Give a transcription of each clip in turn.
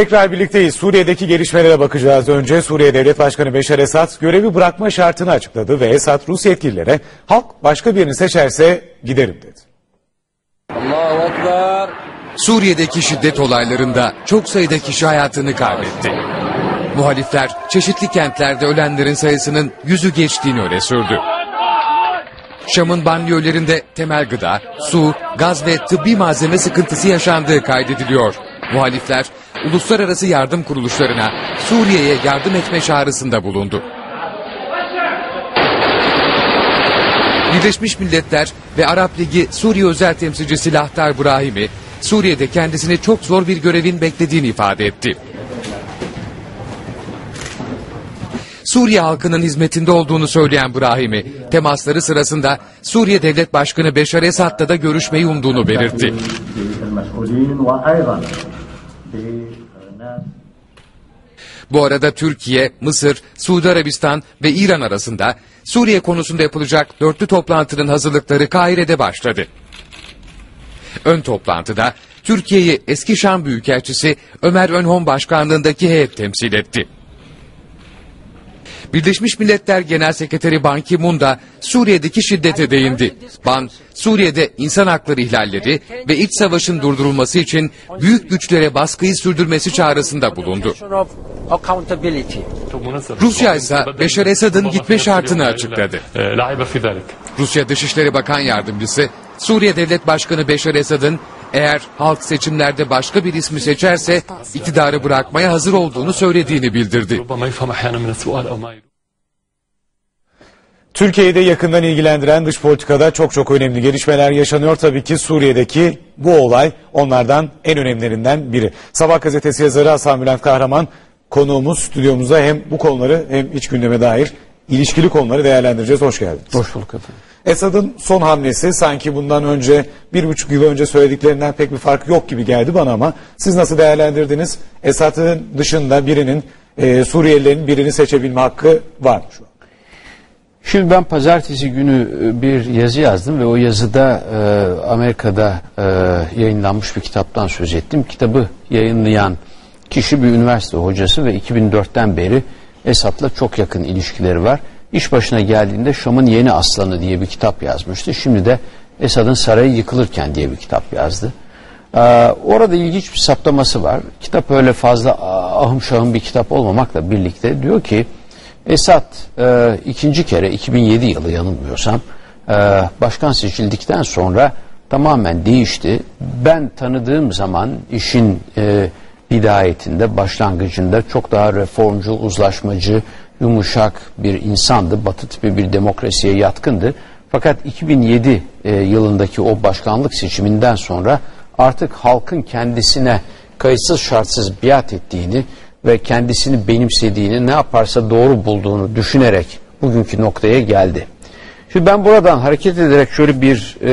Tekrar birlikteyiz. Suriye'deki gelişmelere bakacağız. Önce Suriye Devlet Başkanı Beşar Esad görevi bırakma şartını açıkladı ve Esad Rus yetkililere halk başka birini seçerse giderim dedi. Allahu Ekber. Suriye'deki şiddet olaylarında çok sayıda kişi hayatını kaybetti. Muhalifler çeşitli kentlerde ölenlerin sayısının yüzü geçtiğini öne sürdü. Şam'ın banliyölerinde temel gıda, su, gaz ve tıbbi malzeme sıkıntısı yaşandığı kaydediliyor. Muhalifler uluslararası yardım kuruluşlarına Suriye'ye yardım etme çağrısında bulundu. Birleşmiş Milletler ve Arap Ligi Suriye özel temsilcisi Lahtar Brahimi, Suriye'de kendisini çok zor bir görevin beklediğini ifade etti. Suriye halkının hizmetinde olduğunu söyleyen Brahimi, temasları sırasında Suriye Devlet Başkanı Beşar Esad'la da görüşmeyi umduğunu belirtti. Bu arada Türkiye, Mısır, Suudi Arabistan ve İran arasında Suriye konusunda yapılacak dörtlü toplantının hazırlıkları Kahire'de başladı. Ön toplantıda Türkiye'yi eski Şam Büyükelçisi Ömer Önhom başkanlığındaki heyet temsil etti. Birleşmiş Milletler Genel Sekreteri Ban Ki-moon da Suriye'deki şiddete değindi. Ban, Suriye'de insan hakları ihlalleri ve iç savaşın durdurulması için büyük güçlere baskıyı sürdürmesi çağrısında bulundu. Rusya ise Beşar Esad'ın gitme şartını açıkladı. Rusya Dışişleri Bakan Yardımcısı, Suriye Devlet Başkanı Beşar Esad'ın eğer halk seçimlerde başka bir ismi seçerse iktidarı bırakmaya hazır olduğunu söylediğini bildirdi. Türkiye'yi de yakından ilgilendiren dış politikada çok çok önemli gelişmeler yaşanıyor. Tabii ki Suriye'deki bu olay onlardan en önemlilerinden biri. Sabah gazetesi yazarı Hasan Bülent Kahraman konuğumuz stüdyomuza hem bu konuları hem iç gündeme dair ilişkili konuları değerlendireceğiz. Hoş geldiniz. Hoş bulduk efendim. Esad'ın son hamlesi sanki bundan önce bir buçuk yıl önce söylediklerinden pek bir fark yok gibi geldi bana ama siz nasıl değerlendirdiniz? Esad'ın dışında birinin e, Suriyelilerin birini seçebilme hakkı var mı şu an? Şimdi ben pazartesi günü e, bir yazı yazdım ve o yazıda e, Amerika'da e, yayınlanmış bir kitaptan söz ettim. Kitabı yayınlayan kişi bir üniversite hocası ve 2004'ten beri Esad'la çok yakın ilişkileri var. İş başına geldiğinde Şam'ın Yeni Aslanı diye bir kitap yazmıştı. Şimdi de Esad'ın Sarayı Yıkılırken diye bir kitap yazdı. Ee, orada ilginç bir saptaması var. Kitap öyle fazla ah, ahım şahım bir kitap olmamakla birlikte diyor ki Esad e, ikinci kere 2007 yılı yanılmıyorsam e, başkan seçildikten sonra tamamen değişti. Ben tanıdığım zaman işin e, bidayetinde, başlangıcında çok daha reformcu, uzlaşmacı, yumuşak bir insandı. Batı tipi bir demokrasiye yatkındı. Fakat 2007 e, yılındaki o başkanlık seçiminden sonra artık halkın kendisine kayıtsız şartsız biat ettiğini ve kendisini benimsediğini, ne yaparsa doğru bulduğunu düşünerek bugünkü noktaya geldi. Şimdi ben buradan hareket ederek şöyle bir e,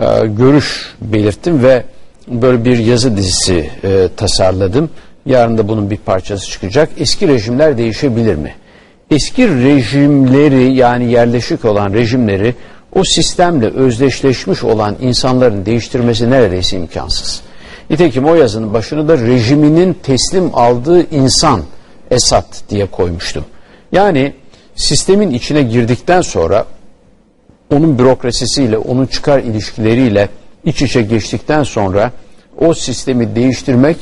e, görüş belirttim ve böyle bir yazı dizisi e, tasarladım. Yarın da bunun bir parçası çıkacak. Eski rejimler değişebilir mi? Eski rejimleri yani yerleşik olan rejimleri o sistemle özdeşleşmiş olan insanların değiştirmesi neredeyse imkansız. Nitekim o yazının başını da rejiminin teslim aldığı insan Esad diye koymuştum. Yani sistemin içine girdikten sonra onun bürokrasisiyle, onun çıkar ilişkileriyle iç içe geçtikten sonra o sistemi değiştirmek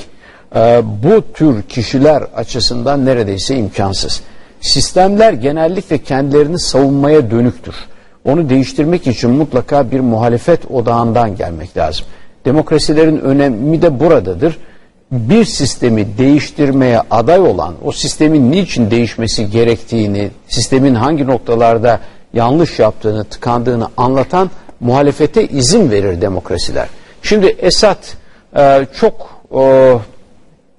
e, bu tür kişiler açısından neredeyse imkansız. Sistemler genellikle kendilerini savunmaya dönüktür. Onu değiştirmek için mutlaka bir muhalefet odağından gelmek lazım. Demokrasilerin önemi de buradadır. Bir sistemi değiştirmeye aday olan, o sistemin niçin değişmesi gerektiğini, sistemin hangi noktalarda yanlış yaptığını, tıkandığını anlatan muhalefete izin verir demokrasiler. Şimdi Esad e, çok e,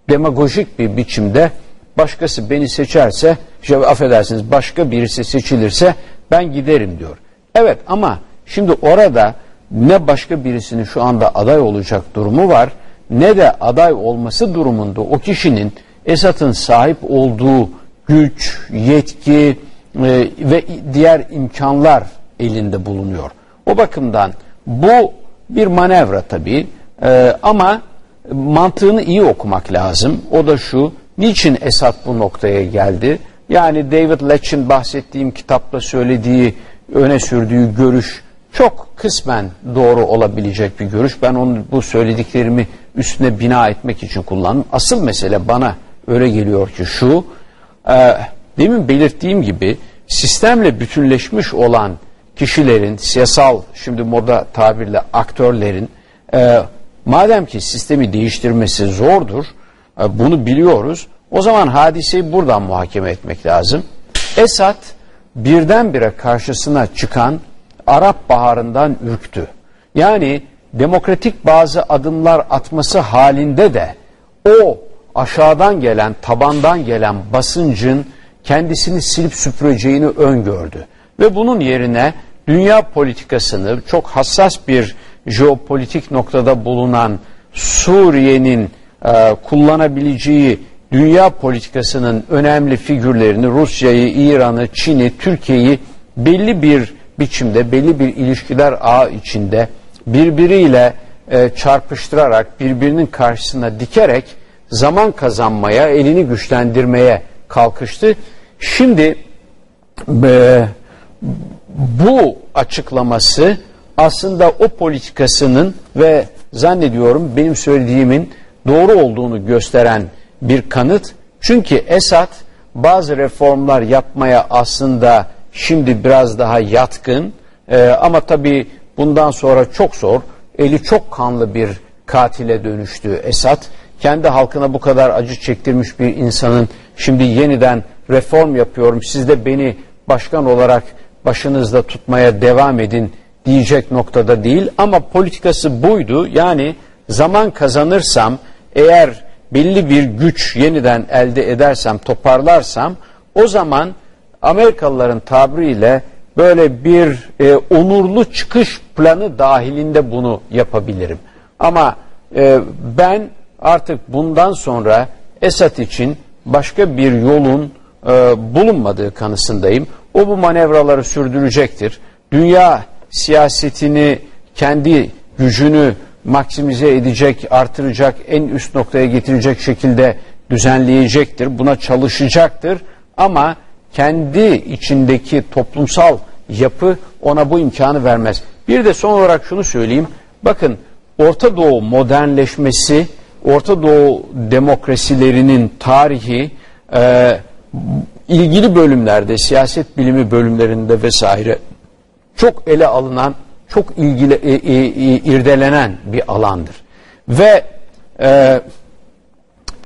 demagojik bir biçimde başkası beni seçerse, işte affedersiniz başka birisi seçilirse ben giderim diyor. Evet ama şimdi orada ne başka birisinin şu anda aday olacak durumu var ne de aday olması durumunda o kişinin Esad'ın sahip olduğu güç, yetki e, ve diğer imkanlar elinde bulunuyor. O bakımdan bu bir manevra tabii e, ama mantığını iyi okumak lazım. O da şu, niçin Esad bu noktaya geldi? Yani David Leitch'in bahsettiğim kitapta söylediği, öne sürdüğü görüş çok kısmen doğru olabilecek bir görüş. Ben onun bu söylediklerimi üstüne bina etmek için kullandım. Asıl mesele bana öyle geliyor ki şu, e, demin belirttiğim gibi sistemle bütünleşmiş olan kişilerin, siyasal şimdi moda tabirle aktörlerin e, madem ki sistemi değiştirmesi zordur, e, bunu biliyoruz. O zaman hadiseyi buradan muhakeme etmek lazım. Esad birdenbire karşısına çıkan Arap Baharı'ndan ürktü. Yani demokratik bazı adımlar atması halinde de o aşağıdan gelen, tabandan gelen basıncın kendisini silip süpüreceğini öngördü. Ve bunun yerine dünya politikasını çok hassas bir jeopolitik noktada bulunan Suriye'nin e, kullanabileceği dünya politikasının önemli figürlerini Rusya'yı, İran'ı, Çin'i, Türkiye'yi belli bir biçimde, belli bir ilişkiler ağı içinde birbiriyle e, çarpıştırarak, birbirinin karşısına dikerek zaman kazanmaya, elini güçlendirmeye kalkıştı. Şimdi e, bu açıklaması aslında o politikasının ve zannediyorum benim söylediğimin doğru olduğunu gösteren bir kanıt. Çünkü Esad bazı reformlar yapmaya aslında şimdi biraz daha yatkın Ee, ama tabii bundan sonra çok zor. Eli çok kanlı bir katile dönüştü Esad. Kendi halkına bu kadar acı çektirmiş bir insanın şimdi yeniden reform yapıyorum siz de beni başkan olarak başınızda tutmaya devam edin diyecek noktada değil ama politikası buydu. Yani zaman kazanırsam eğer belli bir güç yeniden elde edersem, toparlarsam o zaman Amerikalıların tabiriyle böyle bir e, onurlu çıkış planı dahilinde bunu yapabilirim. Ama e, ben artık bundan sonra Esad için başka bir yolun e, bulunmadığı kanısındayım. O bu manevraları sürdürecektir. Dünya siyasetini kendi gücünü maksimize edecek, artıracak, en üst noktaya getirecek şekilde düzenleyecektir. Buna çalışacaktır ama kendi içindeki toplumsal yapı ona bu imkanı vermez. Bir de son olarak şunu söyleyeyim. Bakın Orta Doğu modernleşmesi, Orta Doğu demokrasilerinin tarihi e, ilgili bölümlerde, siyaset bilimi bölümlerinde vesaire çok ele alınan, çok ilgili, e, e, e, irdelenen bir alandır. Ve e,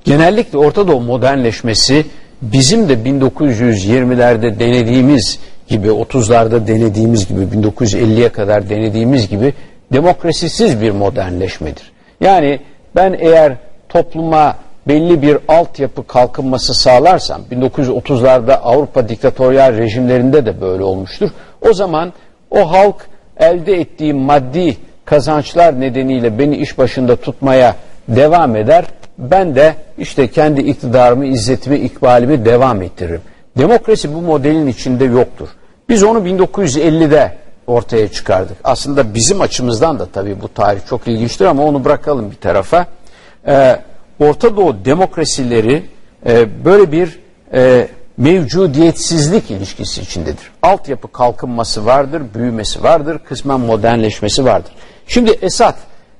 genellikle Orta Doğu modernleşmesi bizim de 1920'lerde denediğimiz gibi, 30'larda denediğimiz gibi, 1950'ye kadar denediğimiz gibi demokrasisiz bir modernleşmedir. Yani ben eğer topluma belli bir altyapı kalkınması sağlarsam 1930'larda Avrupa diktatöryal rejimlerinde de böyle olmuştur. O zaman o halk elde ettiği maddi kazançlar nedeniyle beni iş başında tutmaya devam eder. Ben de işte kendi iktidarımı, izzetimi, ikbalimi devam ettiririm. Demokrasi bu modelin içinde yoktur. Biz onu 1950'de ortaya çıkardık. Aslında bizim açımızdan da tabii bu tarih çok ilginçtir ama onu bırakalım bir tarafa. Ee, Orta Doğu demokrasileri e, böyle bir e, mevcudiyetsizlik ilişkisi içindedir. Altyapı kalkınması vardır, büyümesi vardır, kısmen modernleşmesi vardır. Şimdi Esad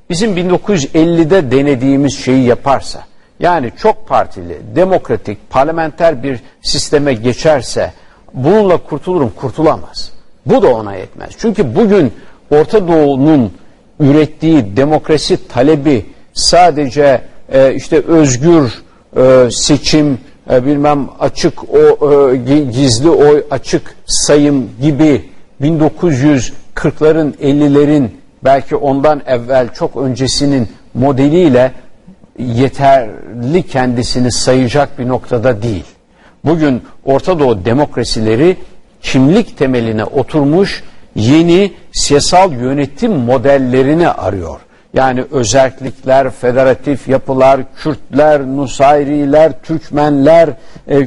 bizim 1950'de denediğimiz şeyi yaparsa, yani çok partili, demokratik, parlamenter bir sisteme geçerse bununla kurtulurum, kurtulamaz. Bu da ona yetmez. Çünkü bugün Orta Doğu'nun ürettiği demokrasi talebi sadece e, işte özgür e, seçim, e, bilmem açık o e, gizli oy, açık sayım gibi 1940'ların 50'lerin belki ondan evvel çok öncesinin modeliyle yeterli kendisini sayacak bir noktada değil. Bugün Orta Doğu demokrasileri kimlik temeline oturmuş yeni siyasal yönetim modellerini arıyor. Yani özellikler, federatif yapılar, Kürtler, Nusayriler, Türkmenler, e, e,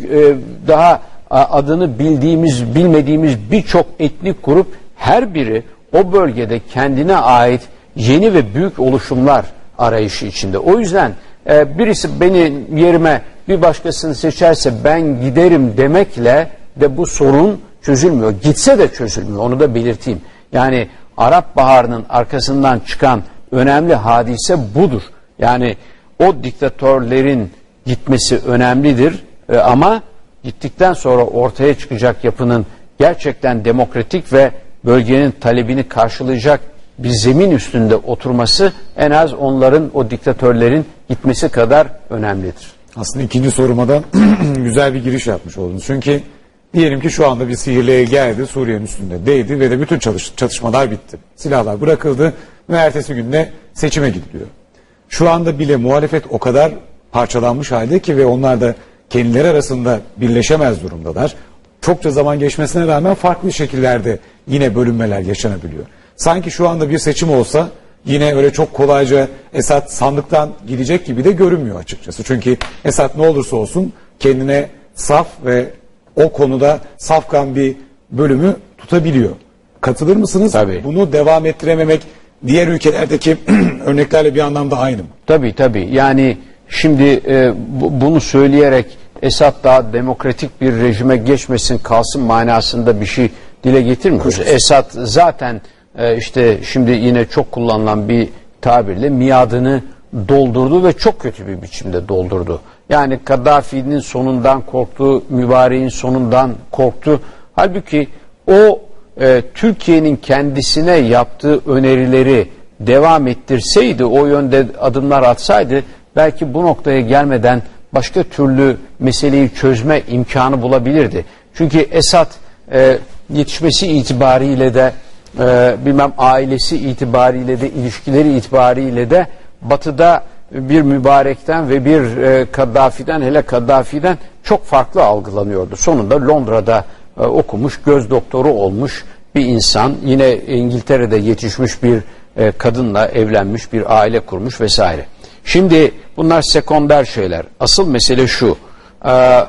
daha adını bildiğimiz, bilmediğimiz birçok etnik grup her biri o bölgede kendine ait yeni ve büyük oluşumlar arayışı içinde. O yüzden e, birisi beni yerime bir başkasını seçerse ben giderim demekle de bu sorun çözülmüyor. Gitse de çözülmüyor. Onu da belirteyim. Yani Arap Baharı'nın arkasından çıkan önemli hadise budur. Yani o diktatörlerin gitmesi önemlidir e, ama gittikten sonra ortaya çıkacak yapının gerçekten demokratik ve bölgenin talebini karşılayacak bir zemin üstünde oturması en az onların o diktatörlerin gitmesi kadar önemlidir. Aslında ikinci soruma da güzel bir giriş yapmış oldunuz. Çünkü diyelim ki şu anda bir sihirli el geldi Suriye'nin üstünde değdi ve de bütün çatışmalar bitti. Silahlar bırakıldı ve ertesi günde seçime gidiliyor. Şu anda bile muhalefet o kadar parçalanmış halde ki ve onlar da kendileri arasında birleşemez durumdalar. Çokça zaman geçmesine rağmen farklı şekillerde yine bölünmeler yaşanabiliyor. Sanki şu anda bir seçim olsa yine öyle çok kolayca Esad sandıktan gidecek gibi de görünmüyor açıkçası. Çünkü Esad ne olursa olsun kendine saf ve o konuda safkan bir bölümü tutabiliyor. Katılır mısınız? Tabii. Bunu devam ettirememek diğer ülkelerdeki örneklerle bir anlamda aynı mı? Tabii tabii. Yani şimdi e, bu- bunu söyleyerek Esad daha demokratik bir rejime geçmesin kalsın manasında bir şey dile getirmiyoruz. Esad zaten e, işte şimdi yine çok kullanılan bir tabirle miadını doldurdu ve çok kötü bir biçimde doldurdu. Yani Kaddafi'nin sonundan korktu, mübareğin sonundan korktu. Halbuki o e, Türkiye'nin kendisine yaptığı önerileri devam ettirseydi, o yönde adımlar atsaydı belki bu noktaya gelmeden başka türlü meseleyi çözme imkanı bulabilirdi. Çünkü Esad e, yetişmesi itibariyle de e, bilmem ailesi itibariyle de ilişkileri itibariyle de batıda bir mübarekten ve bir e, Kaddafi'den hele Kaddafi'den çok farklı algılanıyordu. Sonunda Londra'da e, okumuş, göz doktoru olmuş bir insan yine İngiltere'de yetişmiş bir e, kadınla evlenmiş, bir aile kurmuş vesaire. Şimdi bunlar sekonder şeyler. Asıl mesele şu. E,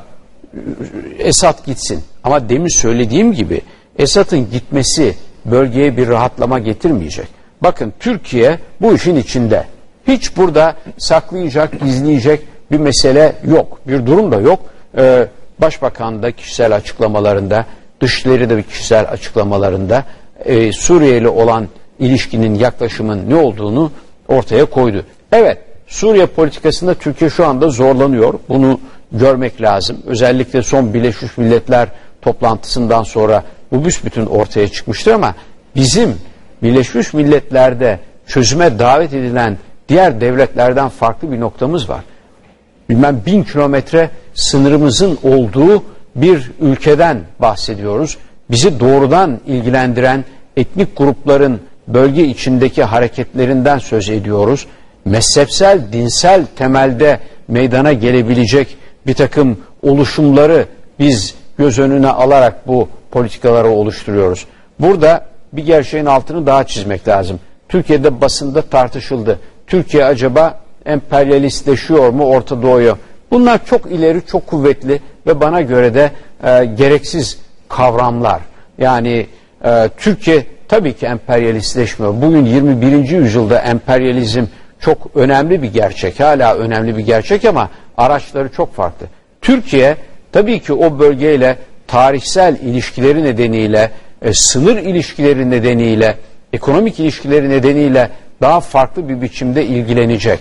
Esad gitsin. Ama demin söylediğim gibi Esad'ın gitmesi bölgeye bir rahatlama getirmeyecek. Bakın Türkiye bu işin içinde. Hiç burada saklayacak, gizleyecek bir mesele yok. Bir durum da yok. Ee, Başbakan da kişisel açıklamalarında, Dışişleri de kişisel açıklamalarında e, Suriye ile olan ilişkinin, yaklaşımın ne olduğunu ortaya koydu. Evet, Suriye politikasında Türkiye şu anda zorlanıyor. Bunu görmek lazım. Özellikle son Birleşmiş Milletler toplantısından sonra bu büsbütün ortaya çıkmıştır ama bizim Birleşmiş Milletler'de çözüme davet edilen diğer devletlerden farklı bir noktamız var. Bilmem bin kilometre sınırımızın olduğu bir ülkeden bahsediyoruz. Bizi doğrudan ilgilendiren etnik grupların bölge içindeki hareketlerinden söz ediyoruz. Mezhepsel, dinsel temelde meydana gelebilecek bir takım oluşumları biz göz önüne alarak bu politikaları oluşturuyoruz. Burada bir gerçeğin altını daha çizmek lazım. Türkiye'de basında tartışıldı. Türkiye acaba emperyalistleşiyor mu Orta Doğu'ya? Bunlar çok ileri, çok kuvvetli ve bana göre de e, gereksiz kavramlar. Yani e, Türkiye tabii ki emperyalistleşmiyor. Bugün 21. yüzyılda emperyalizm çok önemli bir gerçek. Hala önemli bir gerçek ama araçları çok farklı. Türkiye tabii ki o bölgeyle tarihsel ilişkileri nedeniyle, e, sınır ilişkileri nedeniyle, ekonomik ilişkileri nedeniyle daha farklı bir biçimde ilgilenecek.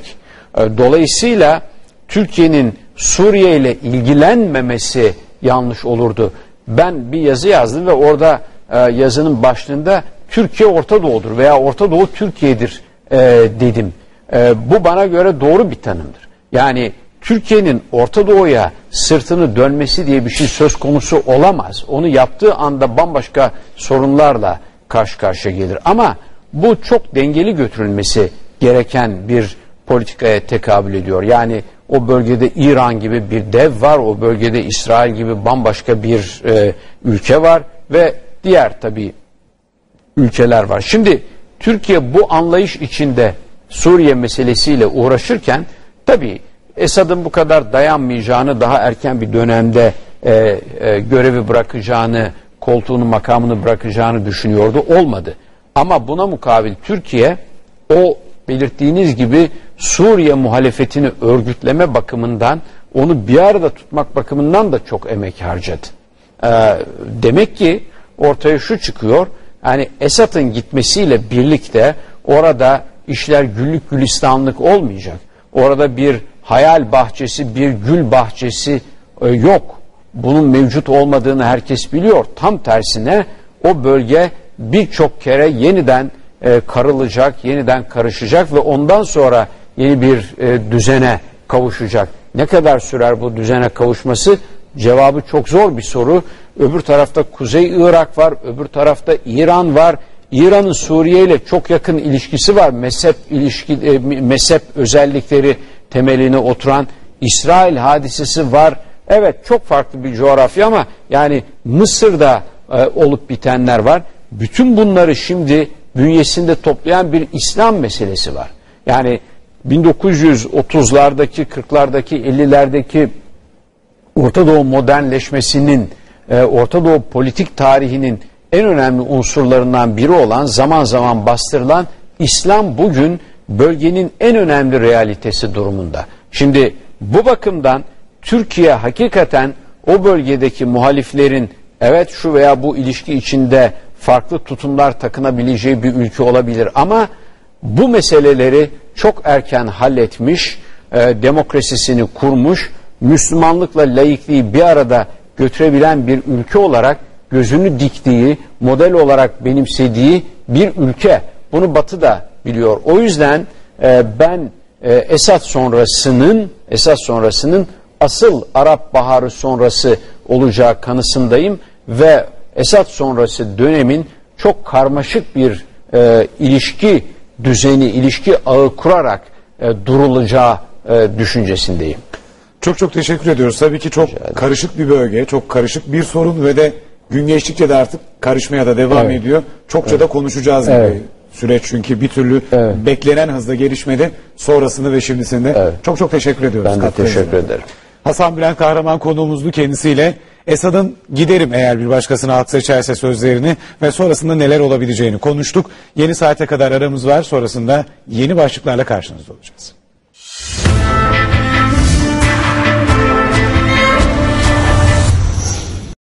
E, dolayısıyla Türkiye'nin Suriye ile ilgilenmemesi yanlış olurdu. Ben bir yazı yazdım ve orada e, yazının başlığında Türkiye Orta Doğu'dur veya Orta Doğu Türkiye'dir e, dedim. E, bu bana göre doğru bir tanımdır. Yani Türkiye'nin Orta Doğu'ya sırtını dönmesi diye bir şey söz konusu olamaz. Onu yaptığı anda bambaşka sorunlarla karşı karşıya gelir. Ama bu çok dengeli götürülmesi gereken bir politikaya tekabül ediyor. Yani o bölgede İran gibi bir dev var, o bölgede İsrail gibi bambaşka bir e, ülke var ve diğer tabii ülkeler var. Şimdi Türkiye bu anlayış içinde Suriye meselesiyle uğraşırken tabii Esad'ın bu kadar dayanmayacağını daha erken bir dönemde e, e, görevi bırakacağını, koltuğunu makamını bırakacağını düşünüyordu. Olmadı. Ama buna mukabil Türkiye o belirttiğiniz gibi Suriye muhalefetini örgütleme bakımından onu bir arada tutmak bakımından da çok emek harcadı. Ee, demek ki ortaya şu çıkıyor. Yani Esad'ın gitmesiyle birlikte orada işler güllük gülistanlık olmayacak. Orada bir hayal bahçesi, bir gül bahçesi e, yok. Bunun mevcut olmadığını herkes biliyor. Tam tersine o bölge birçok kere yeniden e, karılacak, yeniden karışacak ve ondan sonra yeni bir e, düzene kavuşacak. Ne kadar sürer bu düzene kavuşması? Cevabı çok zor bir soru. Öbür tarafta Kuzey Irak var, öbür tarafta İran var. İran'ın Suriye ile çok yakın ilişkisi var. Mezhep ilişki e, mezhep özellikleri temeline oturan İsrail hadisesi var. Evet çok farklı bir coğrafya ama yani Mısır'da e, olup bitenler var. Bütün bunları şimdi bünyesinde toplayan bir İslam meselesi var. Yani 1930'lardaki, 40'lardaki, 50'lerdeki Orta Doğu modernleşmesinin, e, Orta Doğu politik tarihinin en önemli unsurlarından biri olan zaman zaman bastırılan İslam bugün bölgenin en önemli realitesi durumunda. Şimdi bu bakımdan Türkiye hakikaten o bölgedeki muhaliflerin evet şu veya bu ilişki içinde farklı tutumlar takınabileceği bir ülke olabilir ama bu meseleleri çok erken halletmiş, e, demokrasisini kurmuş, Müslümanlıkla laikliği bir arada götürebilen bir ülke olarak gözünü diktiği, model olarak benimsediği bir ülke. Bunu Batı da biliyor. O yüzden e, ben e, Esad sonrasının Esad sonrasının asıl Arap Baharı sonrası olacağı kanısındayım ve Esad sonrası dönemin çok karmaşık bir e, ilişki düzeni, ilişki ağı kurarak e, durulacağı e, düşüncesindeyim. Çok çok teşekkür ediyoruz. Tabii ki çok karışık bir bölge, çok karışık bir sorun ve de gün geçtikçe de artık karışmaya da devam Evet. ediyor. Çokça da konuşacağız gibi Evet. süreç çünkü bir türlü Evet. beklenen hızda gelişmedi. Sonrasını ve şimdisinde Evet. çok çok teşekkür ediyoruz. Ben de teşekkür ederim. Hasan Bülent Kahraman konuğumuzdu kendisiyle. Esad'ın giderim eğer bir başkasına halk seçerse sözlerini ve sonrasında neler olabileceğini konuştuk. Yeni saate kadar aramız var. Sonrasında yeni başlıklarla karşınızda olacağız.